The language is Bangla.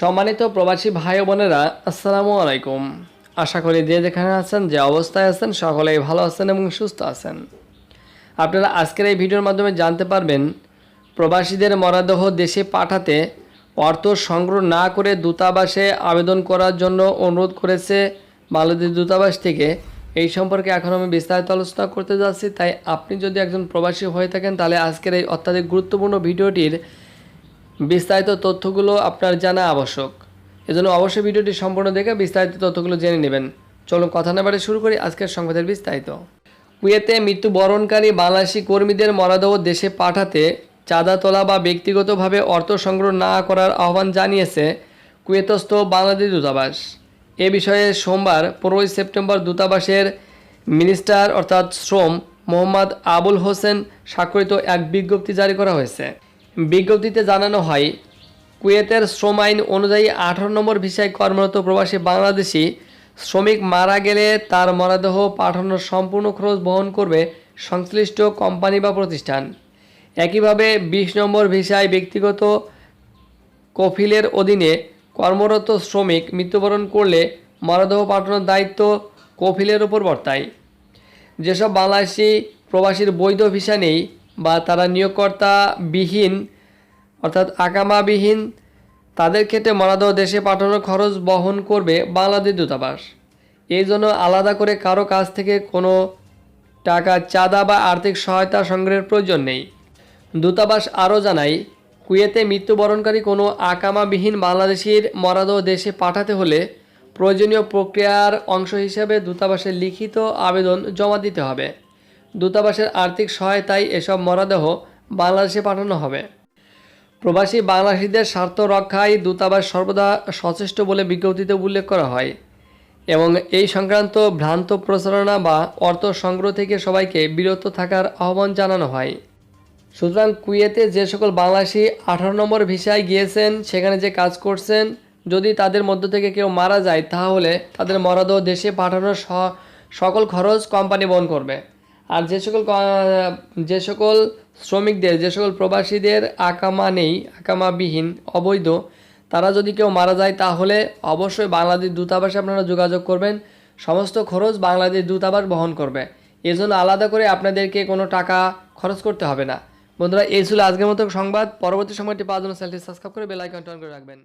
সম্মানিত প্রবাসী ভাই বোনেরা, আসসালামু আলাইকুম। আশা করি যে যেখানে আছেন, যে অবস্থায় আছেন, সকলেই ভালো আছেন এবং সুস্থ আছেন। আপনারা আজকের এই ভিডিওর মাধ্যমে জানতে পারবেন, প্রবাসীদের মরাদেহ দেশে পাঠাতে অর্থ সংগ্রহ না করে দূতাবাসে আবেদন করার জন্য অনুরোধ করেছে বাংলাদেশ দূতাবাস থেকে। এই সম্পর্কে এখন আমি বিস্তারিত আলোচনা করতে যাচ্ছি, তাই আপনি যদি একজন প্রবাসী হয়ে থাকেন, তাহলে আজকের এই অত্যাধিক গুরুত্বপূর্ণ ভিডিওটির বিস্তারিত তথ্যগুলো আপনার জানা আবশ্যক। এজন্য অবশ্যই ভিডিওটি সম্পূর্ণ দেখে বিস্তারিত তথ্যগুলো জেনে নেবেন। চলুন কথা না বাড়ি শুরু করি আজকের সংবাদের বিস্তারিত। কুয়েতে মৃত্যুবরণকারী বাংলাদেশি কর্মীদের মরদেহ দেশে পাঠাতে চাঁদা তোলা বা ব্যক্তিগতভাবে অর্থ সংগ্রহ না করার আহ্বান জানিয়েছে কুয়েতস্থ বাংলাদেশ দূতাবাস। এ বিষয়ে সোমবার পনেরোই সেপ্টেম্বর দূতাবাসের মিনিস্টার অর্থাৎ শ্রম মোহাম্মদ আবুল হোসেন স্বাক্ষরিত এক বিজ্ঞপ্তি জারি করা হয়েছে। বিজ্ঞপ্তিতে জানানো হয়, কুয়েতের শ্রম আইন অনুযায়ী আঠারো নম্বর ভিসায় কর্মরত প্রবাসী বাংলাদেশি শ্রমিক মারা গেলে তার মরদেহ পাঠানোর সম্পূর্ণ খরচ বহন করবে সংশ্লিষ্ট কোম্পানি বা প্রতিষ্ঠান। একইভাবে বিশ নম্বর ভিসায় ব্যক্তিগত কফিলের অধীনে কর্মরত শ্রমিক মৃত্যুবরণ করলে মরদেহ পাঠানোর দায়িত্ব কফিলের উপর বর্তায়। যেসব বাংলাদেশি প্রবাসীর বৈধ ভিসা নেই বা তারা নিয়োগকর্তা বিহীন অর্থাৎ আকামাবিহীন, তাদের ক্ষেত্রে মরাদেহ দেশে পাঠানোর খরচ বহন করবে বাংলাদেশ দূতাবাস। এই জন্য আলাদা করে কারও কাছ থেকে কোনো টাকা চাঁদা বা আর্থিক সহায়তা সংগ্রহের প্রয়োজন নেই। দূতাবাস আরও জানায়, কুয়েতে মৃত্যুবরণকারী কোনো আকামাবিহীন বাংলাদেশির মরাদেহ দেশে পাঠাতে হলে প্রয়োজনীয় প্রক্রিয়ার অংশ হিসেবে দূতাবাসের লিখিত আবেদন জমা দিতে হবে। দূতাবাসের আর্থিক সহায়তায় এসব মরদেহ বাংলাদেশে পাঠানো হবে। প্রবাসী বাংলাদেশিদের স্বার্থ রক্ষায় দূতাবাস সর্বদা সচেষ্ট বলে বিজ্ঞপ্তিতে উল্লেখ করা হয় এবং এই সংক্রান্ত ভ্রান্ত প্রচারণা বা অর্থ সংগ্রহ থেকে সবাইকে বিরত থাকার আহ্বান জানানো হয়। সুতরাং কুয়েতে যে সকল বাংলাদেশি আঠারো নম্বর ভিসায় গিয়েছেন, সেখানে যে কাজ করছেন, যদি তাদের মধ্য থেকে কেউ মারা যায়, তাহলে তাদের মরদেহ দেশে পাঠানোর সকল খরচ কোম্পানি বহন করবে। আর যে সকল যে সকল শ্রমিকদের, যে সকল প্রবাসীদের আকামা নেই, আকামাবিহীন, অবৈধ, তারা যদি কেউ মারা যায়, তাহলে অবশ্যই বাংলাদেশ দূতাবাসে আপনারা যোগাযোগ করবেন। সমস্ত খরচ বাংলাদেশ দূতাবাস বহন করবে। এজন্য আলাদা করে আপনাদেরকে কোনো টাকা খরচ করতে হবে না। বন্ধুরা, এই ছিল আজকের মতো সংবাদ। পরবর্তী সময়টি পাওয়ার জন্য চ্যানেলটি সাবস্ক্রাইব করে বেল আইকনটি অন করে রাখবেন।